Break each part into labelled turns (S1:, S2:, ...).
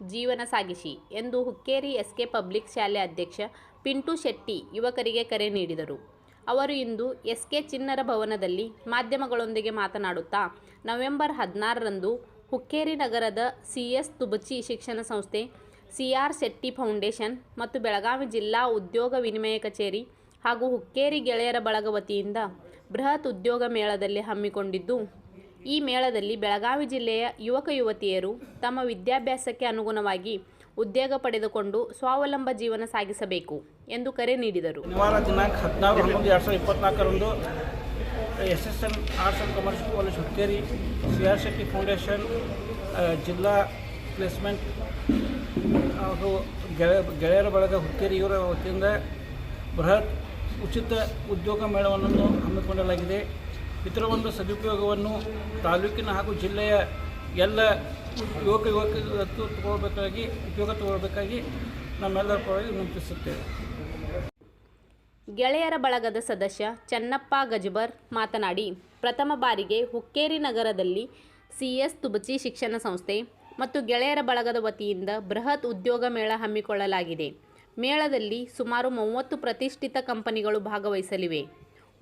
S1: ಜೀವನ ಸಾಗಿಸಿ ಎಂದು ಹುಕ್ಕೇರಿ ಎಸ್ಕೆ ಪಬ್ಲಿಕ್ ಶಾಲೆ ಅಧ್ಯಕ್ಷ ಪಿಂಟು ಶೆಟ್ಟಿ ಯುವಕರಿಗೆ ಕರೆ ನೀಡಿದರು. ಅವರು ಇಂದು ಎಸ್ಕೆ ಚಿನ್ನರ ಭವನದಲ್ಲಿ ಮಾಧ್ಯಮಗಳೊಂದಿಗೆ ಮಾತನಾಡುತ್ತಾ, ನವೆಂಬರ್ ಹದಿನಾರರಂದು ಹುಕ್ಕೇರಿ ನಗರದ ಸಿ ಎಸ್ ತುಬಚಿ ಶಿಕ್ಷಣ ಸಂಸ್ಥೆ ಸಿ ಆರ್ ಶೆಟ್ಟಿ ಫೌಂಡೇಶನ್ ಮತ್ತು ಬೆಳಗಾವಿ ಜಿಲ್ಲಾ ಉದ್ಯೋಗ ವಿನಿಮಯ ಕಚೇರಿ ಹಾಗೂ ಹುಕ್ಕೇರಿ ಗೆಳೆಯರ ಬಳಗ ವತಿಯಿಂದ ಬೃಹತ್ ಉದ್ಯೋಗ ಮೇಳದಲ್ಲಿ ಹಮ್ಮಿಕೊಂಡಿದ್ದು ಈ ಮೇಳದಲ್ಲಿ ಬೆಳಗಾವಿ ಜಿಲ್ಲೆಯ ಯುವಕ ಯುವತಿಯರು ತಮ್ಮ ವಿದ್ಯಾಭ್ಯಾಸಕ್ಕೆ ಅನುಗುಣವಾಗಿ ಉದ್ಯೋಗ ಪಡೆದುಕೊಂಡು ಸ್ವಾವಲಂಬ ಜೀವನ ಸಾಗಿಸಬೇಕು ಎಂದು ಕರೆ ನೀಡಿದರು.
S2: ಶನಿವಾರ ದಿನಾಂಕ ಹದಿನಾರು ಹನ್ನೊಂದು ಎರಡು ಸಾವಿರದ ಇಪ್ಪತ್ನಾಲ್ಕರಂದು S S N arts and commerce college Hukkeri C R Shetty foundation ಜಿಲ್ಲಾ ಪ್ಲೇಸ್ಮೆಂಟ್ ಹಾಗೂ ಗೆಳೆಯ ಗೆಳೆಯರ ಬಳಗ ಹುಕ್ಕೇರಿ ಇವರ ವತಿಯಿಂದ ಬೃಹತ್ ಉಚಿತ ಉದ್ಯೋಗ ಮೇಳವನ್ನು ಹಮ್ಮಿಕೊಳ್ಳಲಾಗಿದೆ ಇದರ ಒಂದು ಸದುಪಯೋಗವನ್ನು ತಾಲೂಕಿನ ಹಾಗೂ ಜಿಲ್ಲೆಯ ಎಲ್ಲ ಯುವಕ ಯುವಕ ತಗೊಳ್ಬೇಕಾಗಿ ಉಪಯೋಗ ತಗೊಳ್ಬೇಕಾಗಿ ನಮ್ಮೆಲ್ಲರ ಪರವಾಗಿ ವಿನಂತಿಸುತ್ತೇವೆ.
S1: ಗೆಳೆಯರ ಬಳಗದ ಸದಸ್ಯ ಚನ್ನಪ್ಪ ಗಜಬರ್ ಮಾತನಾಡಿ, ಪ್ರಥಮ ಬಾರಿಗೆ ಹುಕ್ಕೇರಿ ನಗರದಲ್ಲಿ ಸಿಎಸ್ ತುಬಚಿ ಶಿಕ್ಷಣ ಸಂಸ್ಥೆ ಮತ್ತು ಗೆಳೆಯರ ಬಳಗದ ವತಿಯಿಂದ ಬೃಹತ್ ಉದ್ಯೋಗ ಮೇಳ ಹಮ್ಮಿಕೊಳ್ಳಲಾಗಿದೆ. ಮೇಳದಲ್ಲಿ ಸುಮಾರು ಮೂವತ್ತು ಪ್ರತಿಷ್ಠಿತ ಕಂಪನಿಗಳು ಭಾಗವಹಿಸಲಿವೆ.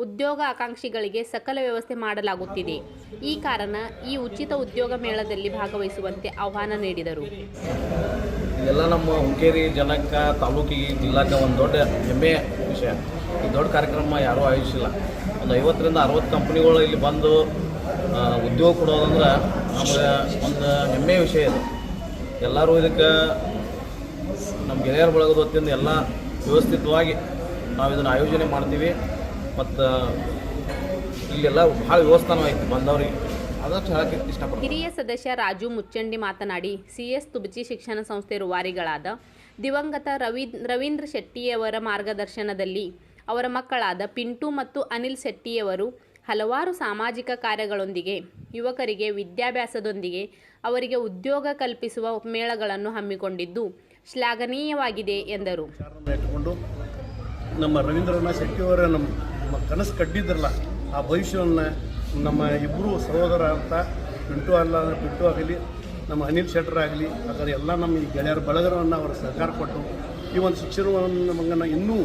S1: ಉದ್ಯೋಗ ಆಕಾಂಕ್ಷಿಗಳಿಗೆ ಸಕಲ ವ್ಯವಸ್ಥೆ ಮಾಡಲಾಗುತ್ತಿದೆ. ಈ ಕಾರಣ ಈ ಉಚಿತ ಉದ್ಯೋಗ ಮೇಳದಲ್ಲಿ ಭಾಗವಹಿಸುವಂತೆ ಆಹ್ವಾನ ನೀಡಿದರು.
S3: ಇದೆಲ್ಲ ನಮ್ಮ ಹುಕ್ಕೇರಿ ಜನಕ್ಕ ತಾಲೂಕಿಗೆ ಜಿಲ್ಲಾಕ ಒಂದು ದೊಡ್ಡ ಹೆಮ್ಮೆಯ ವಿಷಯ. ಈ ದೊಡ್ಡ ಕಾರ್ಯಕ್ರಮ ಯಾರೂ ಆಯೋಜಿಸಿಲ್ಲ. ಒಂದು ಐವತ್ತರಿಂದ ಅರವತ್ತು ಕಂಪ್ನಿಗಳು ಇಲ್ಲಿ ಬಂದು ಉದ್ಯೋಗ ಕೊಡೋದಂದ್ರೆ ನಮಗೆ ಒಂದು ಹೆಮ್ಮೆಯ ವಿಷಯ ಇದು. ಎಲ್ಲರೂ ಇದಕ್ಕೆ ನಮ್ಮ ಗೆಳೆಯರ ಬಳಗದ ವತಿಯಿಂದ ಎಲ್ಲ ವ್ಯವಸ್ಥಿತವಾಗಿ ನಾವು ಇದನ್ನು ಆಯೋಜನೆ ಮಾಡ್ತೀವಿ. ಮತ್ತು ಇಲ್ಲೆಲ್ಲ ಭಾಳ ವ್ಯವಸ್ಥಾನವಾಯ್ತು ಬಂದವ್ರಿಗೆ.
S1: ಹಿರಿಯ ಸದಸ್ಯ ರಾಜು ಮುಚ್ಚಂಡಿ ಮಾತನಾಡಿ ಸಿಎಸ್ ತುಬಚಿ ಶಿಕ್ಷಣ ಸಂಸ್ಥೆ ರೂವಾರಿಗಳಾದ ದಿವಂಗತ ರವಿ ರವೀಂದ್ರ ಶೆಟ್ಟಿಯವರ ಮಾರ್ಗದರ್ಶನದಲ್ಲಿ ಅವರ ಮಕ್ಕಳಾದ ಪಿಂಟು ಮತ್ತು ಅನಿಲ್ ಶೆಟ್ಟಿಯವರು ಹಲವಾರು ಸಾಮಾಜಿಕ ಕಾರ್ಯಗಳೊಂದಿಗೆ ಯುವಕರಿಗೆ ವಿದ್ಯಾಭ್ಯಾಸದೊಂದಿಗೆ ಅವರಿಗೆ ಉದ್ಯೋಗ ಕಲ್ಪಿಸುವ ಮೇಳಗಳನ್ನು ಹಮ್ಮಿಕೊಂಡಿದ್ದು ಶ್ಲಾಘನೀಯವಾಗಿದೆ ಎಂದರು.
S4: ನಮ್ಮ ರವೀಂದ್ರನಾಥ್ ಶೆಟ್ಟಿಯವರ ನಮ್ಮ ಕನಸು ಕಟ್ಟಿದ್ರಲ್ಲ, ಆ ಭವಿಷ್ಯವನ್ನು ನಮ್ಮ ಇಬ್ಬರು ಸಹೋದರ ಅಂತ ಪಿಂಟು ಅಲ್ಲ, ಪಿಂಟು ಆಗಲಿ, ನಮ್ಮ ಅನಿಲ್ ಶೆಟ್ಟರ್ ಆಗಲಿ ಅದರ ಎಲ್ಲ ನಮ್ಮ ಈ ಗೆಳೆಯರ ಬಳಗರವನ್ನು ಅವರು ಸಹಕಾರ ಕೊಟ್ಟು ಈ ಒಂದು ಶಿಕ್ಷಣವನ್ನು ಮಗನ ಇನ್ನೂ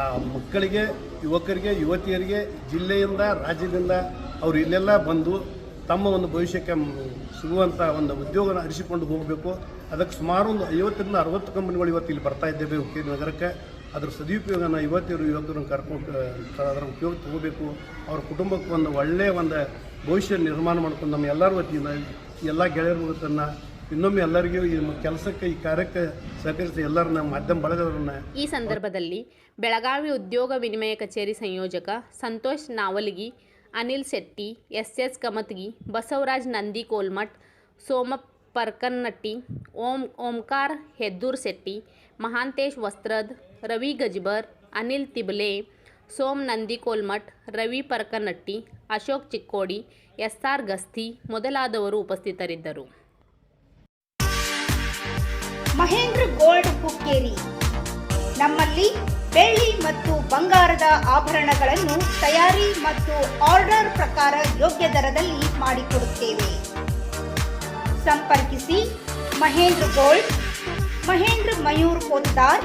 S4: ಆ ಮಕ್ಕಳಿಗೆ, ಯುವಕರಿಗೆ, ಯುವತಿಯರಿಗೆ, ಜಿಲ್ಲೆಯಿಂದ, ರಾಜ್ಯದಿಂದ ಅವರು ಇಲ್ಲೆಲ್ಲ ಬಂದು ತಮ್ಮ ಒಂದು ಭವಿಷ್ಯಕ್ಕೆ ಸಿಗುವಂಥ ಒಂದು ಉದ್ಯೋಗನ ಅರಿಸಿಕೊಂಡು ಹೋಗಬೇಕು. ಅದಕ್ಕೆ ಸುಮಾರು ಒಂದು ಐವತ್ತರಿಂದ ಅರವತ್ತು ಕಂಪನಿಗಳು ಇವತ್ತು ಇಲ್ಲಿ ಬರ್ತಾ ಇದ್ದೇವೆ ಹುಕ್ಕೇರಿ ನಗರಕ್ಕೆ. ಅದ್ರ ಸದುಪಯೋಗನ ಯುವತಿಯರು ಯುವಕರನ್ನು ಕರ್ಕೊಂಡು ಅದರ ಉಪಯೋಗ ತಗೋಬೇಕು. ಅವ್ರ ಕುಟುಂಬಕ್ಕೆ ಒಂದು ಒಳ್ಳೆಯ ಒಂದು ಭವಿಷ್ಯ ನಿರ್ಮಾಣ ಮಾಡ್ಕೊಂಡು ನಮ್ಮ ಎಲ್ಲರ ವತಿಯಿಂದ, ಎಲ್ಲ ಗೆಳೆಯರ ವತಿಯನ್ನು ಇನ್ನೊಮ್ಮೆ ಎಲ್ಲರಿಗೂ ಈ ಕೆಲಸಕ್ಕೆ, ಈ ಕಾರ್ಯಕ್ಕೆ ಸಹಕರಿಸಿ ಎಲ್ಲರನ್ನ ಮಾಧ್ಯಮ ಬಳಗದವ್ರನ್ನ
S1: ಈ ಸಂದರ್ಭದಲ್ಲಿ ಬೆಳಗಾವಿ ಉದ್ಯೋಗ ವಿನಿಮಯ ಕಚೇರಿ ಸಂಯೋಜಕ Santosh Navalagi, Anil Shetty, S S Kamatgi, Basavaraj Nandi Kolmath Soma Parkannatti Om, Omkara Heddur Shetty, Mahantesh Vastrad Ravi Gajbar, Anil Tible, Som Nandi Kolmath, Ravi Parkanatti, Ashok Chikkodi S R Gasti ಮೊದಲಾದವರು ಉಪಸ್ಥಿತರಿದ್ದರು.
S5: Mahendra gold Hukkeri ನಮ್ಮಲ್ಲಿ ಬೆಳ್ಳಿ ಮತ್ತು ಬಂಗಾರದ ಆಭರಣಗಳನ್ನು ತಯಾರಿ ಮತ್ತು order ಪ್ರಕಾರ ಯೋಗ್ಯ ದರದಲ್ಲಿ ಮಾಡಿಕೊಡುತ್ತೇವೆ. ಸಂಪರ್ಕಿಸಿ ಮಹೇಂದ್ರ ಗೋಲ್ಡ್, ಮಹೇಂದ್ರ ಮಯೂರ್ ಪೋತ್ತಾರ್